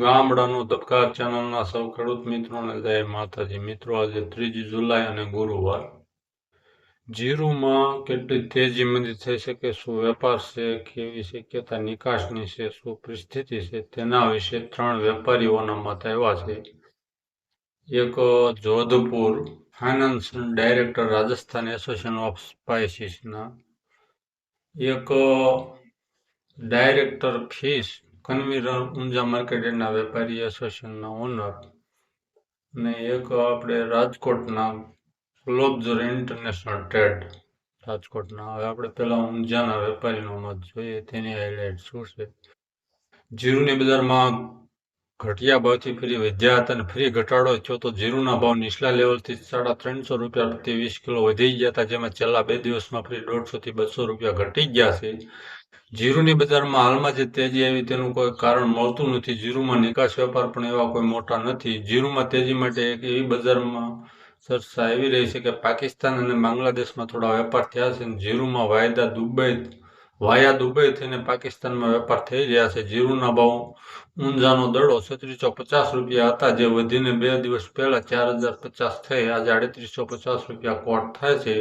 ગામડાનો ધબકાર ચેનલના સૌ ખેડૂત મિત્રોને જય માતાજી. મિત્રો, આજે ત્રીજી જુલાઈ અને ગુરુવાર. જીરુમાં કેટલી તેજી મંદી થઈ શકે શું વેપાર છે, કેવી શક્યતા નિકાસની છે, શું પરિસ્થિતિ છે, તેના વિશે ત્રણ વેપારીઓના મત એવા છે. એક Jodhpur finance director Rajasthan association of સ્પાઇસીસના. એક ડાયરેક્ટર ફિશ કન્વીનર ઊંઝા માર્કેટના વેપારી એસોસિએશનના ઓનર અને એક આપણે રાજકોટના ગ્લોબજર ઇન્ટરનેશનલ ટ્રેડ રાજકોટના. હવે આપણે પહેલા ઊંઝાના વેપારીનો મત જોઈએ, તેની હાઇલાઇટ શું છે? જીરુની બજારમાં ઘટિયા ભાવથી ફરી વધ્યા હતા અને ફરી ઘટાડો થયો તો જીરુના ભાવ નીચલા લેવલથી સાડા ત્રણસો રૂપિયા પ્રતિ વીસ કિલો વધી ગયા હતા, જેમાં છેલ્લા બે દિવસમાં ફરી દોઢસોથી બસો રૂપિયા ઘટી ગયા છે. જીરુની બજારમાં હાલમાં જે તેજી આવી તેનું કોઈ કારણ મળતું નથી. જીરુમાં નિકાસ વેપાર પણ એવા કોઈ મોટા નથી. જીરુમાં તેજી માટે એક એવી બજારમાં ચર્ચા આવી રહી છે કે પાકિસ્તાન અને બાંગ્લાદેશમાં થોડા વેપાર થયા છે જીરુમાં વાયદા દુબઈ, વાયા દુબઈ થઈને પાકિસ્તાનમાં વેપાર થઈ રહ્યા છે. જીરુના ભાવ ઊંઝાનો દડો છત્રીસો પચાસ રૂપિયા હતા, જે વધીને બે દિવસ પહેલા ચાર હજાર પચાસ થઈ. આજે આડત્રીસો પચાસ રૂપિયા કોટ થાય છે.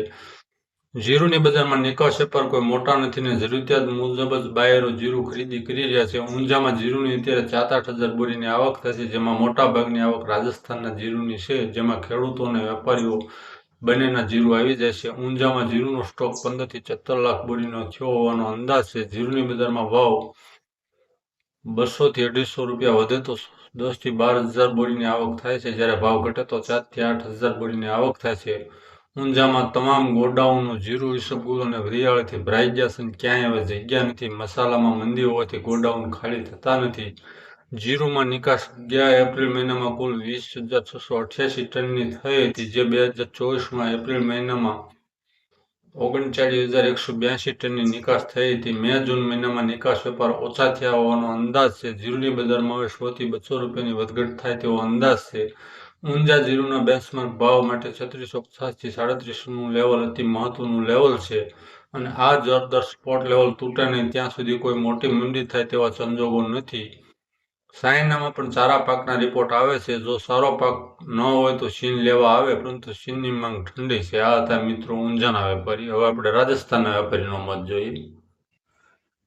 જીરુની બજારમાં નિકાસ પર કોઈ મોટા નથી ને જરૂરિયાત મુજબ જ બાયરો જીરું ખરીદી કરી રહ્યા છે. ઊંઝામાં જીરુની અત્યારે સાત આઠ હજાર બોરીની આવક થશે, જેમાં મોટા ભાગની આવક રાજસ્થાનના જીરુની છે, જેમાં ખેડૂતો અને વેપારીઓ બંનેના જીરું આવી જાય છે. ઊંઝામાં જીરુનો સ્ટોક પંદરથી સત્તર લાખ બોરીનો થયો હોવાનો અંદાજ છે. જીરુની બજારમાં ભાવ બસોથી અઢીસો રૂપિયા વધે તો દસથી બાર હજાર બોરીની આવક થાય છે. જ્યારે ભાવ ઘટે તો ચારથી આઠ હજાર બોરીની આવક થાય છે. ઊંઝામાં તમામ ગોડાઉનો જીરું ઈસબગુલ અને વરિયાળથી ભરાઈ ગયા છે ક્યાંય હવે જગ્યા નથી. મસાલામાં મંદી હોવાથી ગોડાઉન ખાલી થતા નથી. જીરુમાં નિકાસ ગયા એપ્રિલ મહિનામાં કુલ વીસ હજાર છસો અઠ્યાસી ટનની થઈ હતી, જે બે હજાર ચોવીસમાં એપ્રિલ મહિનામાં ઓગણચાળીસ હજાર એકસો બ્યાસી ટનની નિકાસ થઈ હતી. મે જૂન મહિનામાં નિકાસ વેપાર ઓછા થયા હોવાનો અંદાજ છે. જીરુની બજારમાં હવે સોથી બસો રૂપિયાની વધઘટ થાય તેવો અંદાજ છે. ઊંઝા જીરુના બેન્ચમાર્ક ભાવ માટે છત્રીસો પચાસથી સાડત્રીસનું લેવલ અતિ મહત્વનું લેવલ છે અને આ જોરદાર સ્પોટ લેવલ તૂટે નહીં, ત્યાં સુધી કોઈ મોટી મંદી થાય તેવા સંજોગો નથી. સાયનામાં પણ સારા પાકના રિપોર્ટ આવે છે. જો સારો પાક ન હોય તો ચીન લેવા આવે, પરંતુ ચીનની માંગ ઠંડી છે. આ હતા મિત્રો ઊંઝાના વેપારી. હવે આપણે રાજસ્થાનના વેપારીનો મત જોઈએ.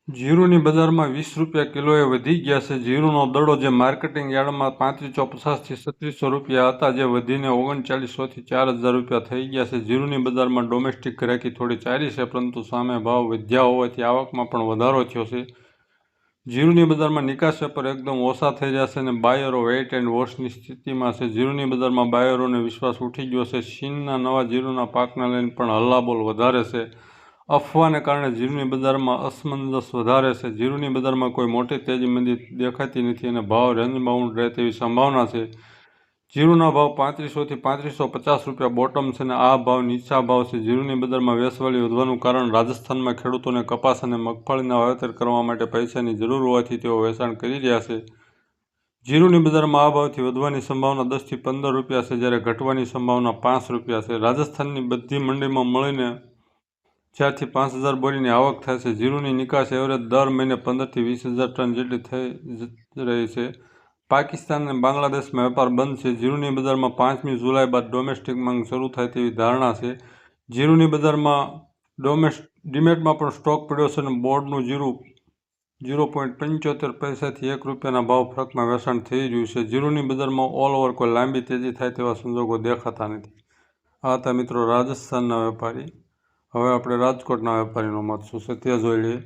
જીરુની બજારમાં વીસ રૂપિયા કિલોએ વધી ગયા છે. જીરુનો દડો જે માર્કેટિંગ યાર્ડમાં પાંત્રીસો પચાસથી છત્રીસો રૂપિયા હતા, જે વધીને ઓગણચાલીસોથી ચાર હજાર રૂપિયા થઈ ગયા છે. જીરુની બજારમાં ડોમેસ્ટિક ગ્રાહકી થોડી ચાલી છે, પરંતુ સામે ભાવ વધ્યા હોવાથી આવકમાં પણ વધારો થયો છે. જીરુની બજારમાં નિકાસ પર એકદમ ઓછા થઈ રહ્યા છે અને બાયરો વેઇટ એન્ડ વોશની સ્થિતિમાં છે. જીરુની બજારમાં બાયરોને વિશ્વાસ ઉઠી ગયો છે. ચીનના નવા જીરુના પાકને લઈને પણ હલ્લાબોલ વધારે છે. અફવાને કારણે જીરુની બજારમાં અસમંજસ વધારે છે. જીરુની બજારમાં કોઈ મોટી તેજી મંદી દેખાતી નથી અને ભાવ રેન્જમાં બાઉન્ડ રહે તેવી સંભાવના છે. જીરુના ભાવ પાંત્રીસોથી પાંત્રીસો પચાસ રૂપિયા બોટમ છે અને આ ભાવ નીચા ભાવ છે. જીરુની બજારમાં વેસવાળી વધવાનું કારણ રાજસ્થાનમાં ખેડૂતોને કપાસ અને મગફળીના વાવેતર કરવા માટે પૈસાની જરૂર હોવાથી તેઓ વેચાણ કરી રહ્યા છે. જીરુની બજારમાં આ ભાવથી વધવાની સંભાવના દસથી પંદર રૂપિયા છે, જ્યારે ઘટવાની સંભાવના પાંચ રૂપિયા છે. રાજસ્થાનની બધી મંડીમાં મળીને ચારથી પાંચ હજાર બોરીની આવક છે. જીરુની નિકાસ એવરેજ દર મહિને પંદરથી વીસ હજાર ટન જેટલી થઈ રહી છે. પાકિસ્તાન અને બાંગ્લાદેશમાં વેપાર બંધ છે. જીરુની બજારમાં પાંચમી જુલાઈ બાદ ડોમેસ્ટિક માંગ શરૂ થાય તેવી ધારણા છે. જીરુની બજારમાં ડોમેસ, ડિમેટમાં પણ સ્ટોક પડ્યો છે અને બોર્ડનું જીરું ઝીરો પોઈન્ટ પંચોતેર પૈસાથી એક રૂપિયાના ભાવ ફરકમાં વેચાણ થઈ રહ્યું છે. જીરુની બજારમાં ઓલ ઓવર કોઈ લાંબી તેજી થાય તેવા સંજોગો દેખાતા નથી. આ હતા મિત્રો રાજસ્થાનના વેપારી. હવે આપણે રાજકોટના વેપારીનો મત શું છે તે જોઈ લઈએ.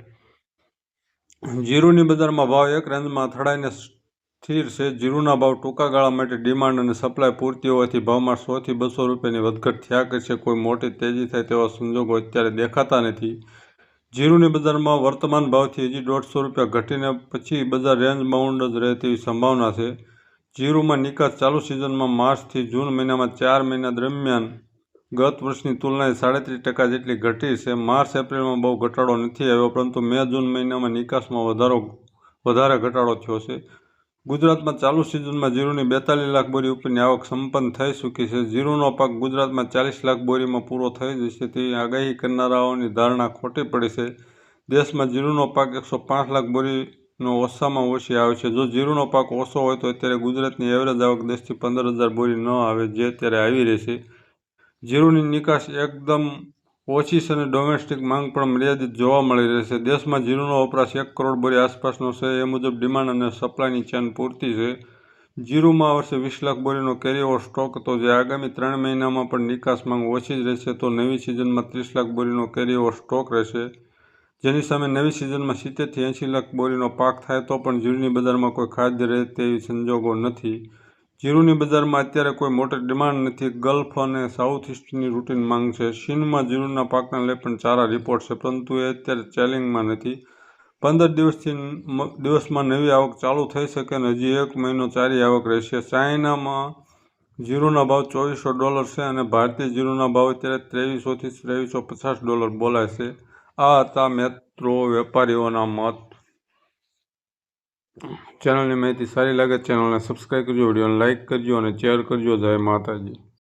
જીરુની બજારમાં ભાવ એક રેન્જમાં અથડાઈને સ્થિર છે. જીરુના ભાવ ટૂંકા ગાળા માટે ડિમાન્ડ અને સપ્લાય પૂરતી હોવાથી ભાવમાં સોથી બસો રૂપિયાની વધઘટ થયા કરશે. કોઈ મોટી તેજી થાય તેવા સંજોગો અત્યારે દેખાતા નથી. જીરુની બજારમાં વર્તમાન ભાવથી હજી દોઢસો રૂપિયા ઘટીને પછી બજાર રેન્જ બાઉન્ડ જ રહે તેવી સંભાવના છે. જીરુમાં નિકાસ ચાલુ સિઝનમાં માર્ચથી જૂન મહિનામાં ચાર મહિના દરમિયાન ગત વર્ષની તુલનાએ સાડત્રીસ ટકા જેટલી ઘટી છે. માર્ચ, એપ્રિલમાં બહુ ઘટાડો નથી આવ્યો, પરંતુ મે, જૂન મહિનામાં નિકાસમાં વધારો, વધારે ઘટાડો થયો છે. ગુજરાતમાં ચાલુ સિઝનમાં જીરુની બેતાલીસ લાખ બોરી ઉપરની આવક સંપન્ન થઈ ચૂકી છે. જીરુનો પાક ગુજરાતમાં ચાલીસ લાખ બોરીમાં પૂરો થઈ જશે તેવી આગાહી કરનારાઓની ધારણા ખોટી પડી છે. દેશમાં જીરુનો પાક એકસો પાંચ લાખ બોરીનો ઓછામાં ઓછી આવે છે. જો જીરુનો પાક ઓછો હોય તો અત્યારે ગુજરાતની એવરેજ આવક દસથી પંદર હજાર બોરી ન આવે, જે અત્યારે આવી રહેશે જીરુની નિકાસ એકદમ ઓછી છે અને ડોમેસ્ટિક માંગ પણ મર્યાદિત જોવા મળી રહેશે દેશમાં જીરુનો વપરાશ એક કરોડ બોરી આસપાસનો છે. એ મુજબ ડિમાન્ડ અને સપ્લાયની ચેન પૂરતી છે. જીરુમાં આ વર્ષે વીસ લાખ બોરીનો કેરીઓવર સ્ટોક હતો, જે આગામી ત્રણ મહિનામાં પણ નિકાસ માંગ ઓછી જ રહેશે તો નવી સિઝનમાં ત્રીસ લાખ બોરીનો કેરીઓવર સ્ટોક રહેશે. જેની સામે નવી સિઝનમાં સિત્તેરથી એંશી લાખ બોરીનો પાક થાય તો પણ જીરુની બજારમાં કોઈ ખાદ્ય રહે તેવી સંજોગો નથી. જીરુની બજારમાં અત્યારે કોઈ મોટી ડિમાન્ડ નથી. ગલ્ફ અને સાઉથ ઇસ્ટની રૂટીન માંગ છે. ચીનમાં જીરુના પાકને લઈ પણ સારા રિપોર્ટ છે, પરંતુ એ અત્યારે ચેલિંગમાં નથી. પંદર દિવસથી દિવસમાં નવી આવક ચાલુ થઈ શકે અને હજી એક મહિનો સારી આવક રહેશે. ચાઇનામાં જીરુના ભાવ ચોવીસો ડોલર છે અને ભારતીય જીરુના ભાવ અત્યારે ત્રેવીસોથી ત્રેવીસો પચાસ ડોલર બોલાય છે. આ હતા મેત્રો વેપારીઓના મત. ચેનલની માહિતી સારી લાગે ચેનલને સબસ્ક્રાઈબ કરજો, વિડીયોને લાઇક કરજો અને શેર કરજો. જય માતાજી.